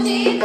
పూజిత